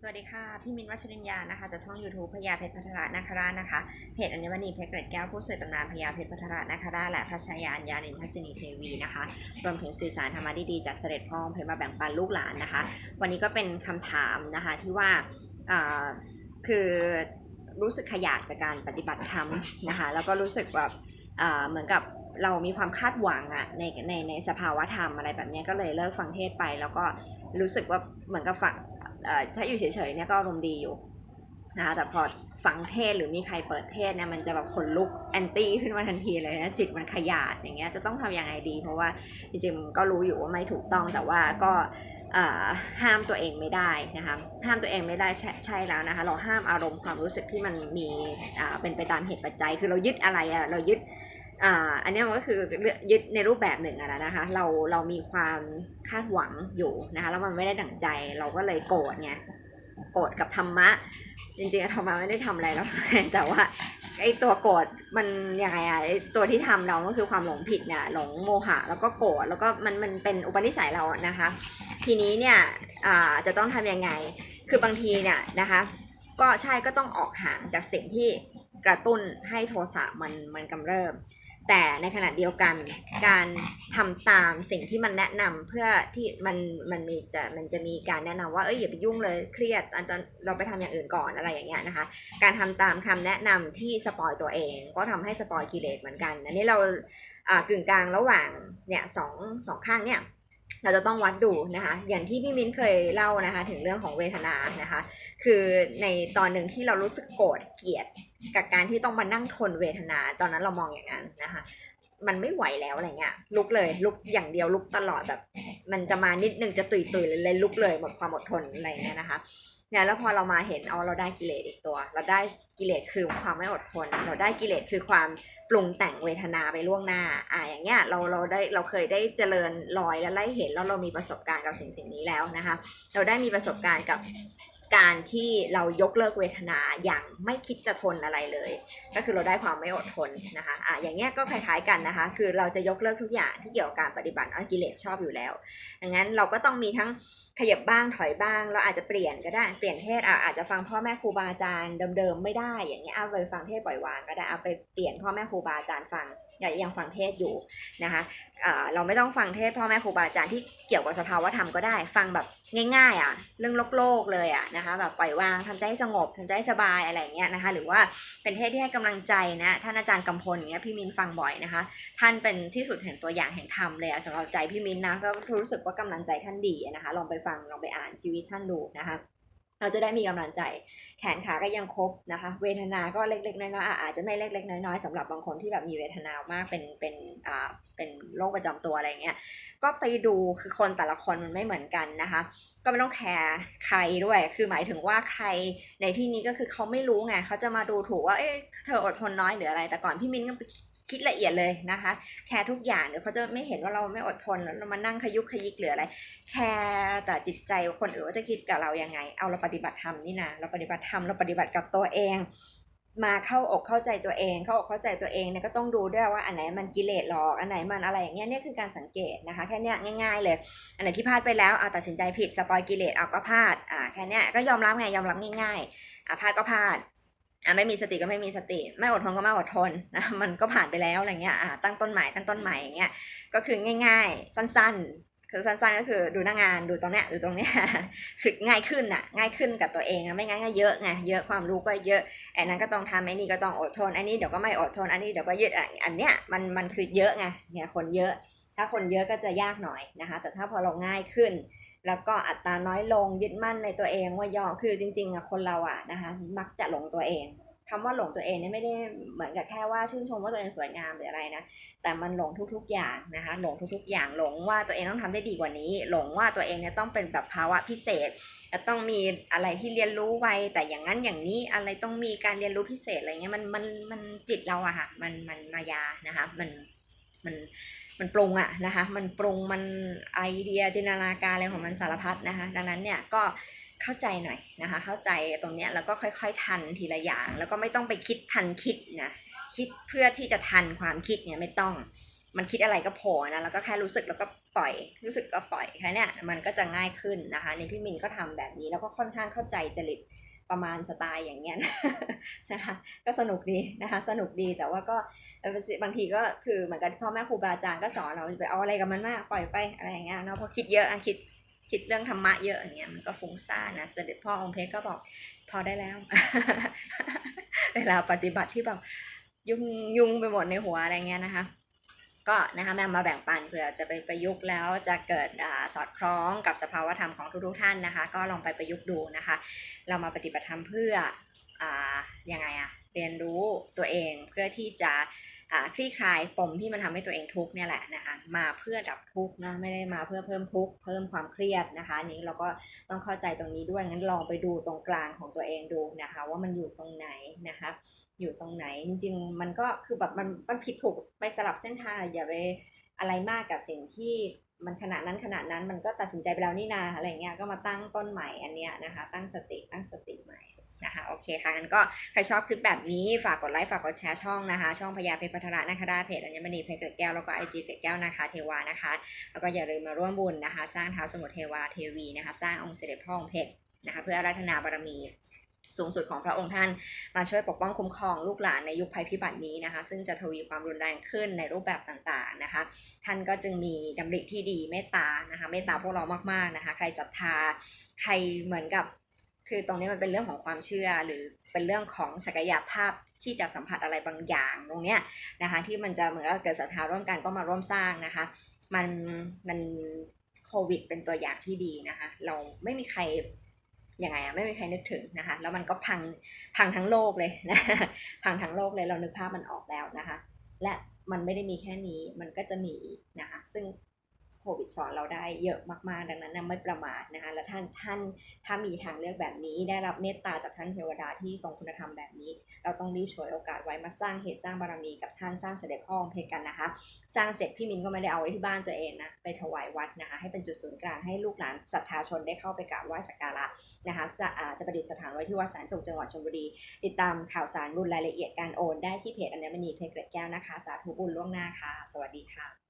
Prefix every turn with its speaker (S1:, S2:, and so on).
S1: สวัสดีค่ะ พี่มินวัชรินยานะคะจากช่อง YouTube พญาเพชรพัทรานาคราชนะคะเพจอัญมณีเพชรเกร็ดแก้วผู้สื่อตำนานพญาเพชรพัทรานาคราชและพัชยานยานินทัศนีเทวีนะคะรวมถึงสื่อสารธรรมะดีๆจากเสด็จพ่อเพชรมาแบ่งปันลูกหลานนะคะ วันนี้ก็เป็นคำถามนะคะที่ว่าคือรู้สึกขยาดกับการปฏิบัติธรรมนะคะแล้วก็รู้สึกแบบเหมือนกับเรามีความคาดหวังอะในในในสภาวะธรรมอะไรแบบนี้ก็เลยเลิกฟังเทศไป แล้วก็รู้สึกว่าเหมือนกับฟัง ถ้าอยู่เฉยๆเนี่ยก็อารมณ์ดีอยู่นะคะแต่พอฟังเทศหรือมีใครเปิดเทศเนี่ยมันจะแบบขนลุกแอนตี้ขึ้นมาทันทีเลยนะจิตมันขยาดอย่างเงี้ยจะต้องทำยังไงดี เพราะว่าจริงๆก็รู้อยู่ว่าไม่ถูกต้องแต่ว่าก็ห้ามตัวเองไม่ได้นะคะห้ามตัวเองไม่ได้ใช่ใช่แล้วนะคะเราห้ามอารมณ์ความรู้สึกที่มันมีเป็นไปตามเหตุปัจจัย คือเรายึดอะไรอะเรายึด อ่าอันนี้มันก็คือยึดในรูปแบบหนึ่งอะนะคะ เราเรามีความคาดหวังอยู่นะคะแล้วมันไม่ได้ดั่งใจเราก็เลยโกรธไงโกรธกับธรรมะ จริงๆธรรมะไม่ได้ทำอะไรแล้วแต่ว่าไอ้ตัวโกรธมันยังไงอะไอตัวที่ทำเราก็คือความหลงผิดเนี่ยหลงโมหะแล้วก็โกรธแล้วก็มันมันเป็นอุปนิสัยเราอะนะคะ ทีนี้เนี่ยอ่าจะต้องทำยังไง คือบางทีเนี่ยนะคะ ก็ใช่ก็ต้องออกห่างจากสิ่งที่กระตุ้นให้โทสะมันมันกำเริบ แต่ในขณะเดียวกันการทำตามสิ่งที่มันแนะนำเพื่อที่มันมันมีจะมันจะมีการแนะนำว่าเอ้ยอย่าไปยุ่งเลยเครียดอันตอนเราไปทำอย่างอื่นก่อนอะไรอย่างเงี้ยนะคะ การทำตามคำแนะนำที่สปอยตัวเอง ก็ทำให้สปอยกิเลสเหมือนกัน อันนี้เราอ่ากึ่งกลางระหว่างเนี่ยสองสองข้างเนี่ย เราจะต้องวัดดูนะคะ อย่างที่พี่มิ้นเคยเล่านะคะ ถึงเรื่องของเวทนานะคะ คือในตอนหนึ่งที่เรารู้สึกโกรธเกลียดกับการที่ต้องมานั่งทนเวทนา ตอนนั้นเรามองอย่างนั้นนะคะ มันไม่ไหวแล้วอะไรเงี้ย ลุกเลย ลุกอย่างเดียวลุกตลอดแบบ มันจะมานิดนึงจะตุยตุยๆเลยลุกเลยหมดความอดทนอะไรเงี้ยนะคะ เนี่ยแล้วพอเรามาเห็นเอาเราได้กิเลสอีกตัว เราได้กิเลสคือความไม่อดทน เราได้กิเลสคือความปรุงแต่งเวทนาไปล่วงหน้า อ่าอย่างเงี้ยเราเราได้เราเคยได้เจริญรอยและไล่เห็นแล้วเรามีประสบการณ์กับสิ่งสิ่งนี้แล้วนะคะ เราได้มีประสบการณ์กับการที่เรายกเลิกเวทนาอย่างไม่คิดจะทนอะไรเลย ก็คือเราได้ความไม่อดทนนะคะอะอย่างเงี้ยก็คล้ายๆกันนะคะ คือเราจะยกเลิกทุกอย่างที่เกี่ยวกับการปฏิบัติอกิเลสชอบอยู่แล้วดังนั้นเราก็ต้องมีทั้ง ขยับบ้างถอยบ้างเราอาจจะเปลี่ยนก็ได้เปลี่ยนเทศอะอาจจะฟังพ่อแม่ครูบาอาจารย์เดิมๆไม่ได้อย่างเงี้ยเอาไปฟังเทศปล่อยวางก็ได้เอาไปเปลี่ยนพ่อแม่ครูบาอาจารย์ฟังอย่ายังฟังเทศอยู่นะคะเราไม่ต้องฟังเทศพ่อแม่ครูบาอาจารย์ที่เกี่ยวกับสภาวะธรรมก็ได้ ฟังแบบง่ายๆอะเรื่องโลกโลกๆเลยอะนะคะแบบปล่อยวางทำใจให้สงบทำใจให้สบายอะไรเงี้ยนะคะ หรือว่าเป็นเทศที่ให้กำลังใจนะท่านอาจารย์กำพลเงี้ยพี่มินฟังบ่อยนะคะ ท่านเป็นที่สุดแห่งตัวอย่างแห่งธรรมเลยอะสำหรับใจพี่มินนะก็รู้สึกว่ากำลังใจท่านดีนะคะลองไปฟังลองไปอ่านชีวิตท่านดูนะคะเราจะได้มีกำลังใจ แขนขาก็ยังครบนะคะ เวทนาก็เล็กๆน้อยๆอาจจะไม่เล็กๆน้อยๆสำหรับบางคนที่แบบมีเวทนามากเป็นเป็นอ่าเป็นโรคประจำตัวอะไรเงี้ยก็ไปดูคือคนแต่ละคนมันไม่เหมือนกันนะคะ ก็ไม่ต้องแคร์ใครด้วย คือหมายถึงว่าใครในที่นี้ก็คือเขาไม่รู้ไงเขาจะมาดูถูกว่าเอ๊ะเธออดทนน้อยหรืออะไร แต่ก่อนพี่มิ้นก็ไป คิดละเอียดเลยนะคะ แคร์ทุกอย่างเดี๋ยวเขาจะไม่เห็นว่าเราไม่อดทนแล้วเรามานั่งขยุกขยิกหรืออะไร แคร์แต่จิตใจคนอื่นว่าจะคิดกับเรายังไง เอาเราปฏิบัติธรรมนี่นะเราปฏิบัติธรรมเราปฏิบัติกับตัวเอง มาเข้าอกเข้าใจตัวเอง เข้าอกเข้าใจตัวเองเนี่ยก็ต้องดูด้วยว่าอันไหนมันกิเลสหรอกอันไหนมันอะไรอย่างเงี้ยเนี่ยคือการสังเกตนะคะ แค่นี้ง่าย ๆ เลย อันไหนที่พลาดไปแล้วเอาตัดสินใจผิดสปอยกิเลสเอาก็พลาดอ่าแค่นี้ก็ยอมรับไงยอมรับง่ายๆอ่าพลาดก็พลาด อ่าไม่มีสติก็ไม่มีสติ ไม่อดทนก็ไม่อดทนนะมันก็ผ่านไปแล้วอะไรเงี้ยอ่าตั้งต้นใหม่ตั้งต้นใหม่อย่างเงี้ยก็คือง่าย ๆ สั้นๆ คือสั้นๆก็คือดูหน้างานดูตรงเนี้ยดูตรงเนี้ยคือง่ายขึ้นอะง่ายขึ้นกับตัวเองอะไม่งั้นก็เยอะไงเยอะความรู้ก็เยอะไอ้นั้นก็ต้องทำไอ้นี่ก็ต้องอดทนอันนี้เดี๋ยวก็ไม่อดทนอันนี้เดี๋ยวก็ยืดอะอันเนี้ยมันมันคือเยอะไงเนี่ยคนเยอะ ถ้าคนเยอะก็จะยากหน่อยนะคะ แต่ถ้าพอเราง่ายขึ้น แล้วก็อัตราน้อยลงยึดมั่นในตัวเองว่ายอมคือจริงๆอะคนเราอะนะคะมักจะหลงตัวเองคำว่าหลงตัวเองเนี่ยไม่ได้เหมือนกับแค่ว่าชื่นชมว่าตัวเองสวยงามหรืออะไรนะแต่มันหลงทุกๆอย่างนะคะหลงทุกๆ อย่างหลงว่าตัวเองต้องทำได้ดีกว่านี้ หลงว่าตัวเองเนี่ยต้องเป็นแบบภาวะพิเศษจะต้องมีอะไรที่เรียนรู้ไวแต่อย่างนั้นอย่างนี้อะไรต้องมีการเรียนรู้พิเศษอะไรเงี้ยมันมันมันจิตเราอะค่ะมันมันมายานะคะมันมัน มันปรุงอะนะคะมันปรุงมันไอเดียจินตนาการอะไรของมันสารพัดนะคะ ดังนั้นเนี่ยก็เข้าใจหน่อยนะคะ เข้าใจตรงเนี้ยแล้วก็ค่อย ๆ ทันทีละอย่าง แล้วก็ไม่ต้องไปคิดทันคิดนะคิดเพื่อที่จะทันความคิดเนี่ยไม่ต้องมันคิดอะไรก็โผล่นะแล้วก็แค่รู้สึกแล้วก็ปล่อย รู้สึกก็ปล่อยแค่นี้มันก็จะง่ายขึ้นนะคะในพี่มินก็ทำแบบนี้แล้วก็ค่อนข้างเข้าใจจริต ประมาณสไตล์อย่างเงี้ยนะคะก็สนุกดีนะคะสนุกดีแต่ว่าก็บางทีก็คือเหมือนกันพ่อแม่ครูบาอาจารย์ก็สอนเราไปเอาอะไรกับมันมากปล่อยไปอะไรอย่างเงี้ยเนาะพราะคิดเยอะอะคิดคิดเรื่องธรรมะเยอะอย่างเงี้ยมันก็ฟุ้งซ่านนะเสด็จพ่อองค์เพชรก็บอกพอได้แล้ว เวลาปฏิบัติที่แบบยุ่งยุ่งไปหมดในหัวอะไรเงี้ยนะคะ ก็นะคะแม่มาแบ่งปันเผื่อจะไปประยุกต์แล้วจะเกิดอสอดคล้องกับสภาวธรรมของทุกๆท่านนะคะ ก็ลองไปประยุกต์ดูนะคะ เรามาปฏิบัติธรรมเพื่ออยังไงอะเรียนรู้ตัวเองเพื่อที่จะคลี่คลายปมที่มันทำให้ตัวเองทุกข์เนี่ยแหละนะคะมาเพื่อดับทุกข์นะไม่ได้มาเพื่อเพิ่มทุกข์เพิ่มความเครียดนะคะนนี้เราก็ต้องเข้าใจตรงนี้ด้วยงั้นลองไปดูตรงกลางของตัวเองดูนะคะ ว่ามันอยู่ตรงไหนนะคะ อยู่ตรงไหน จริง ๆ มันก็คือแบบมันมันผิดถูกไปสลับเส้นทางอย่าไปอะไรมากกับสิ่งที่มันขนาดนั้นขนาดนั้นมันก็ตัดสินใจไปแล้วนี่นาอะไรเงี้ยก็มาตั้งต้นใหม่อันเนี้ยนะคะ ตั้งสติตั้งสติใหม่นะคะโอเคค่ะงั้นก็ใครชอบคลิปแบบนี้ฝากกดไลค์ฝากกดแชร์ช่องนะคะ ช่องพญาเพชรพัทระนะคะได้เพจอัญมณีเพชรเกล็ดแก้วแล้วก็ไอจีเกล็ดแก้วนะคะเทวานะคะ แล้วก็อย่าลืมมาร่วมบุญนะคะ สร้างเท้าสมุทรเทวาเทวีนะคะ สร้างองค์เสด็จพ่อองค์เพชรนะคะ เพื่ออาราธนาบารมี สูงสุดของพระองค์ท่านมาช่วยปกป้องคุ้มครองลูกหลานในยุคภัยพิบัตินี้นะคะ ซึ่งจะทวีความรุนแรงขึ้นในรูปแบบต่างๆนะคะ ท่านก็จึงมีดำริที่ดีเมตตานะคะเมตตาพวกเรามากๆนะคะ ใครศรัทธาใครเหมือนกับ คือตรงนี้มันเป็นเรื่องของความเชื่อหรือเป็นเรื่องของศักยภาพที่จะสัมผัสอะไรบางอย่างตรงเนี้ยนะคะที่มันจะเหมือนกับเกิดศรัทธาร่วมกันก็มาร่วมสร้างนะคะ มันมันโควิดเป็นตัวอย่างที่ดีนะคะ เราไม่มีใคร ยังไงอะไม่มีใครนึกถึงนะคะ แล้วมันก็พังพังทั้งโลกเลยนะพังทั้งโลกเลยเรานึกภาพมันออกแล้วนะคะ และมันไม่ได้มีแค่นี้มันก็จะมีอีกนะคะ ซึ่ง วิดสอนเราได้เยอะมากๆ ดังนั้นไม่ประมาทนะคะและท่านท่านถ้ามีทางเลือกแบบนี้ ได้รับเมตตาจากท่านเทวดาที่ทรงคุณธรรมแบบนี้ เราต้องรีบฉวยโอกาสไว้มาสร้างเหตุสร้างบารมีกับท่านสร้างเสด็จพ่อองค์เพชรกันนะคะ สร้างเสร็จพี่มินก็ไม่ได้เอาไว้ที่บ้านตัวเองนะไปถวายวัดนะคะให้เป็นจุดศูนย์กลางให้ลูกหลานศรัทธาชนได้เข้าไปกราบไหว้สักการะนะคะจะจะประดิษฐานไว้ที่วัดแสนสุขจังหวัดชลบุรี ติดตามข่าวสารบุญรายละเอียดการโอนได้ที่เพจอัญมณีเพชรเกร็ดแก้วนะคะ สาธุบุญล่วงหน้าค่ะ สวัสดีค่ะ